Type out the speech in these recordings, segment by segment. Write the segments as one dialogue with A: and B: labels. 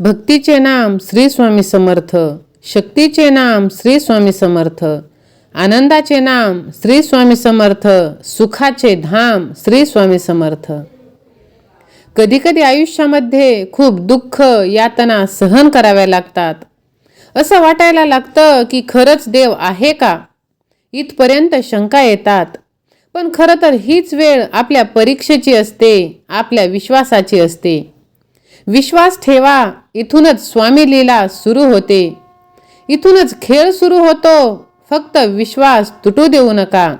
A: भक्तीचे नाम श्री स्वामी समर्थ शक्तीचे नाम श्री स्वामी समर्थ आनंदाचे नाम श्री स्वामी समर्थ सुखाचे धाम श्री स्वामी समर्थ. कधीकधी आयुष्यामध्ये खूप दुःख यातना सहन कराव्या लागतात. असं वाटायला लागतं की खरंच देव आहे का? इथपर्यंत शंका येतात. पण खरं तर हीच वेळ आपल्या परीक्षेची असते आपल्या विश्वासाची असते. विश्वास ठेवा. इथूनच स्वामी लीला सुरू होते. इथूनच खेळ सुरू होतो. फक्त विश्वास तुटू देऊ नका.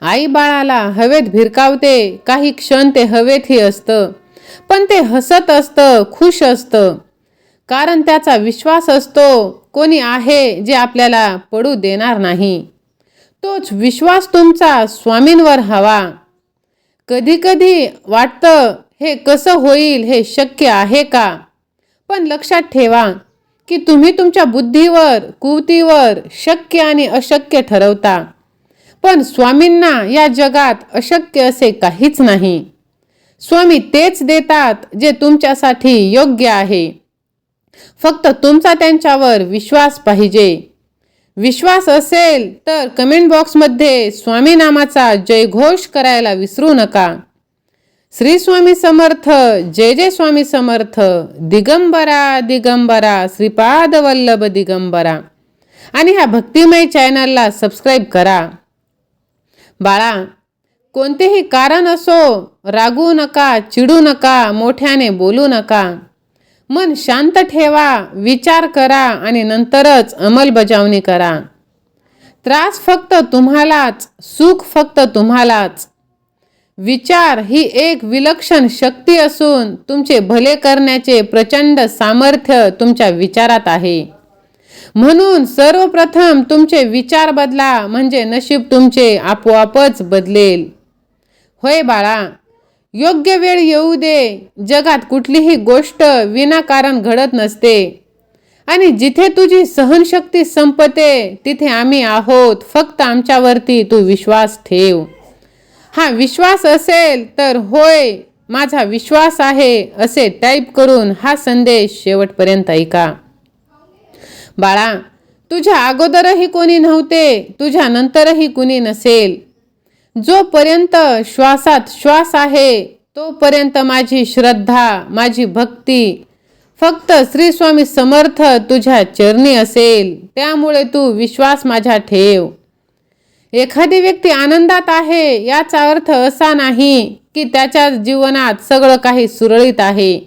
A: आई बाळाला हवेत भिरकावते. काही क्षण ते हवेतही असतं. पण ते हसत असतं खुश असतं. कारण त्याचा विश्वास असतो. कोणी आहे जे आपल्याला पडू देणार नाही. तोच विश्वास तुमचा स्वामींवर हवा. कधीकधी वाटतं हे कसं होईल हे शक्य आहे का? पण लक्षात ठेवा की तुम्ही तुमच्या बुद्धीवर कुवतीवर शक्य आणि अशक्य ठरवता. पण स्वामींना या जगात अशक्य असे काहीच नाही. स्वामी तेच देतात जे तुमच्यासाठी योग्य आहे. फक्त तुमचा त्यांच्यावर विश्वास पाहिजे. विश्वास असेल तर कमेंट बॉक्समध्ये स्वामी नामाचा जयघोष करायला विसरू नका. श्री स्वामी समर्थ जय जय स्वामी समर्थ दिगंबरा दिगंबरा श्रीपाद वल्लभ दिगंबरा. आणि ह्या भक्तिमय चॅनलला सबस्क्राईब करा. बाळा कोणतेही कारण असो रागू नका चिडू नका मोठ्याने बोलू नका. मन शांत ठेवा विचार करा आणि नंतरच अंमलबजावणी करा. त्रास फक्त तुम्हालाच सुख फक्त तुम्हालाच. विचार ही एक विलक्षण शक्ती असून तुमचे भले करण्याचे प्रचंड सामर्थ्य तुमच्या विचारात आहे. म्हणून सर्वप्रथम तुमचे विचार बदला म्हणजे नशीब तुमचे आपोआपच बदलेल. होय बाळा योग्य वेळ येऊ दे. जगात कुठलीही गोष्ट विनाकारण घडत नसते. आणि जिथे तुझी सहनशक्ती संपते तिथे आम्ही आहोत. फक्त आमच्यावरती तू विश्वास ठेव. हा विश्वास असेल तर होय माझा विश्वास आहे असे टाईप करून हा संदेश शेवटपर्यंत ऐका. बाळा तुझ्या अगोदरही कोणी नव्हते तुझ्या नंतरही कुणी नसेल. जोपर्यंत श्वासात श्वास आहे तोपर्यंत माझी श्रद्धा माझी भक्ती फक्त श्री स्वामी समर्थ तुझ्या चरणी असेल. त्यामुळे तू विश्वास माझ्या ठेव. एखादी व्यक्ती आनंदात आहे याचा अर्थ असा नाही की त्याच्या जीवनात सगळं काही सुरळीत आहे.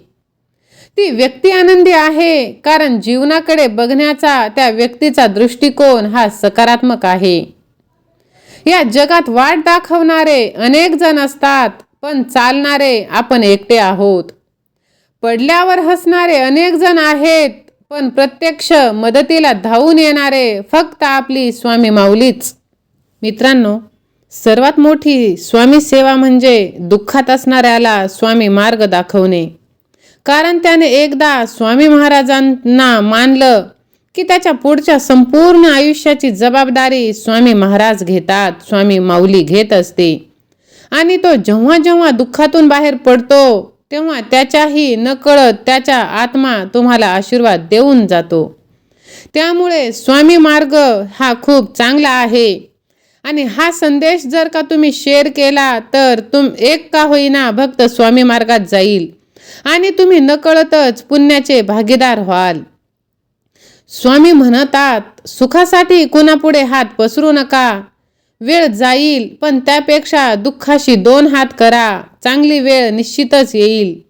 A: ती व्यक्ती आनंदी आहे कारण जीवनाकडे बघण्याचा त्या व्यक्तीचा दृष्टिकोन हा सकारात्मक आहे. या जगात वाट दाखवणारे अनेक जण असतात पण चालणारे आपण एकटे आहोत. पडल्यावर हसणारे अनेक जण आहेत पण प्रत्यक्ष मदतीला धावून येणारे फक्त आपली स्वामी माऊलीच. मित्रांनो सर्वात मोठी स्वामी सेवा म्हणजे दुःखात असणाऱ्याला स्वामी मार्ग दाखवणे. कारण त्याने एकदा स्वामी महाराजांना मानलं की त्याच्या पुढच्या संपूर्ण आयुष्याची जबाबदारी स्वामी महाराज घेतात स्वामी माऊली घेत असते. आणि तो जेव्हा जेव्हा दुःखातून बाहेर पडतो तेव्हा त्याच्याही नकळत त्याच्या आत्मा तुम्हाला आशीर्वाद देऊन जातो. त्यामुळे स्वामी मार्ग हा खूप चांगला आहे. आणि हा संदेश जर का तुम्ही शेअर केला तर तुम एक का होईना भक्त स्वामी मार्गात जाईल. आणि तुम्ही नकळतच पुण्याचे भागीदार व्हाल. स्वामी म्हणतात सुखासाठी कुणापुढे हात पसरू नका. वेळ जाईल पण त्यापेक्षा दुःखाशी दोन हात करा. चांगली वेळ निश्चितच येईल.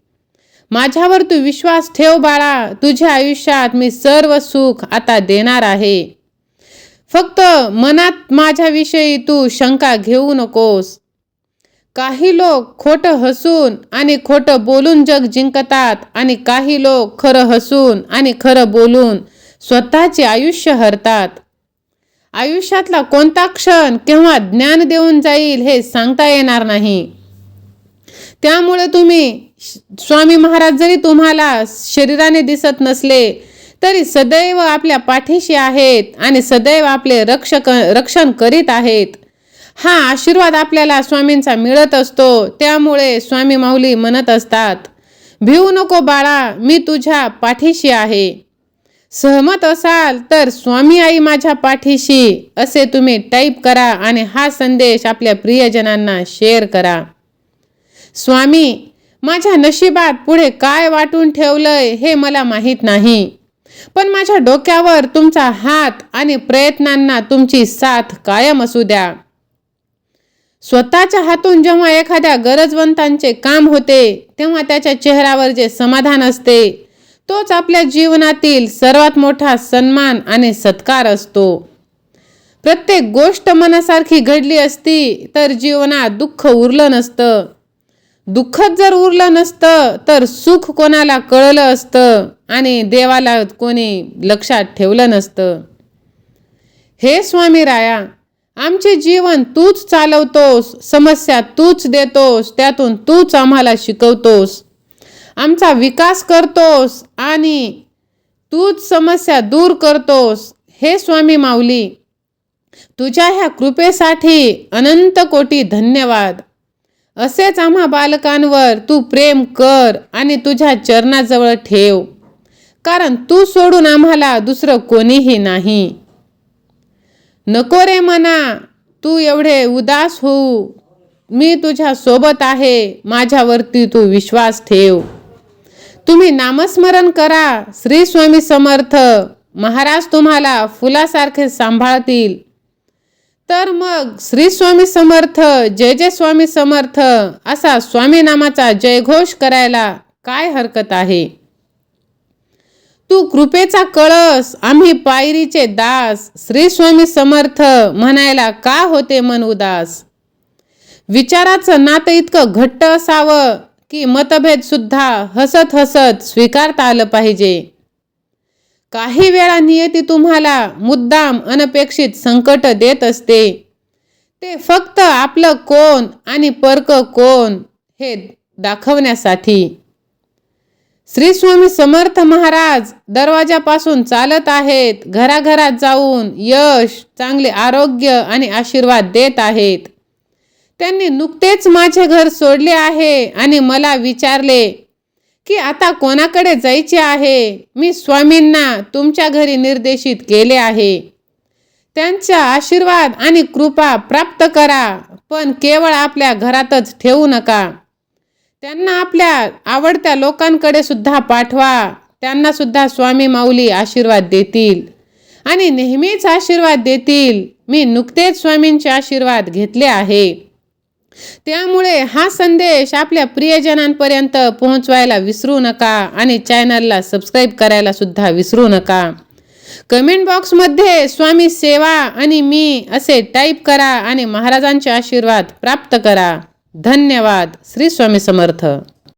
A: माझ्यावर तू विश्वास ठेव बाळा. तुझ्या आयुष्यात मी सर्व सुख आता देणार आहे. फक्त मनात माझ्याविषयी तू शंका घेऊ नकोस. काही लोक खोटं हसून आणि खोटं बोलून जग जिंकतात आणि काही लोक खरं हसून आणि खरं बोलून स्वतःचे आयुष्य हरतात. आयुष्यातला कोणता क्षण केव्हा ज्ञान देऊन जाईल हे सांगता येणार नाही. त्यामुळे तुम्ही स्वामी महाराज जरी तुम्हाला शरीराने दिसत नसले तरी सदैव आपल्या पाठीशी आहेत आणि सदैव आपले रक्षक रक्षण करीत आहेत. हा आशीर्वाद आपल्याला स्वामींचा मिळत असतो त्यामुळे स्वामी माऊली म्हणत असतात भिवू नको बाळा मी तुझ्या पाठीशी आहे. सहमत असाल तर स्वामी आई माझ्या पाठीशी असे तुम्ही टाईप करा आणि हा संदेश आपल्या प्रियजनांना शेअर करा. स्वामी माझ्या नशिबात पुढे काय वाटून ठेवलंय हे मला माहीत नाही. पण माझ्या डोक्यावर तुमचा हात आणि प्रयत्नांना तुमची साथ कायम असू द्या. स्वतःच्या हातून जेव्हा एखाद्या गरजवंतांचे काम होते तेव्हा त्याच्या चेहऱ्यावर जे समाधान असते तोच आपल्या जीवनातील सर्वात मोठा सन्मान आणि सत्कार असतो. प्रत्येक गोष्ट मनासारखी घडली असती तर जीवनात दुःख उरलं नसतं. दुःखच जर उरलं नसतं तर सुख कोणाला कळलं असतं आणि देवाला कोणी लक्षात ठेवलं नसतं. हे स्वामी राया आमचे जीवन तूच चालवतोस समस्या तूच देतोस त्यातून तूच आम्हाला शिकवतोस. आमचा विकास करतोस आणि तूच समस्या दूर करतोस. हे स्वामी माऊली तुझ्या ह्या कृपेसाठी अनंत कोटी धन्यवाद. असेच आम्हा बालकांवर तू प्रेम कर आणि तुझ्या चरणाजवळ ठेव. कारण तू सोडून आम्हाला दुसरं कोणीही नाही. नको रे मना तू एवढे उदास होऊ. मी तुझ्या सोबत आहे माझ्यावरती तू विश्वास ठेव. तुम्ही नामस्मरण करा श्री स्वामी समर्थ. महाराज तुम्हाला फुलासारखे सांभाळतील. तर मग श्री स्वामी समर्थ जय जय स्वामी समर्थ असा स्वामी नामाचा जयघोष करायला काय हरकत आहे? तू कृपेचा कळस आम्ही पायरीचे दास. श्री स्वामी समर्थ म्हणायला का होते मन उदास? विचाराचं नातं इतकं घट्ट असावं की मतभेद सुद्धा हसत हसत स्वीकारता आलं पाहिजे. काही वेळा नियती तुम्हाला मुद्दाम अनपेक्षित संकट देत असते. ते फक्त आपलं कोण आणि परक कोण हे दाखवण्यासाठी. श्री स्वामी समर्थ महाराज दरवाजापासून चालत आहेत घराघरात जाऊन यश चांगले आरोग्य आणि आशीर्वाद देत आहेत. त्यांनी नुकतेच माझे घर सोडले आहे आणि मला विचारले की आता कोणाकडे जायचे आहे? मी स्वामींना तुमच्या घरी निर्देशित केले आहे. त्यांचा आशीर्वाद आणि कृपा प्राप्त करा पण केवळ आपल्या घरातच ठेवू नका. त्यांना आपल्या आवडत्या लोकांकडे सुद्धा पाठवा. त्यांना सुद्धा स्वामी माऊली आशीर्वाद देतील. आणि नेहमीच आशीर्वाद देतील. मी नुकतेच स्वामींचे आशीर्वाद घेतले आहे. त्यामुळे हा संदेश आपल्या प्रियजनांपर्यंत पोहोचवायला विसरू नका आणि चॅनलला सबस्क्राईब करायला सुद्धा विसरू नका. कमेंट बॉक्समध्ये स्वामी सेवा आणि मी असे टाईप करा आणि महाराजांचे आशीर्वाद प्राप्त करा. धन्यवाद. श्री स्वामी समर्थ.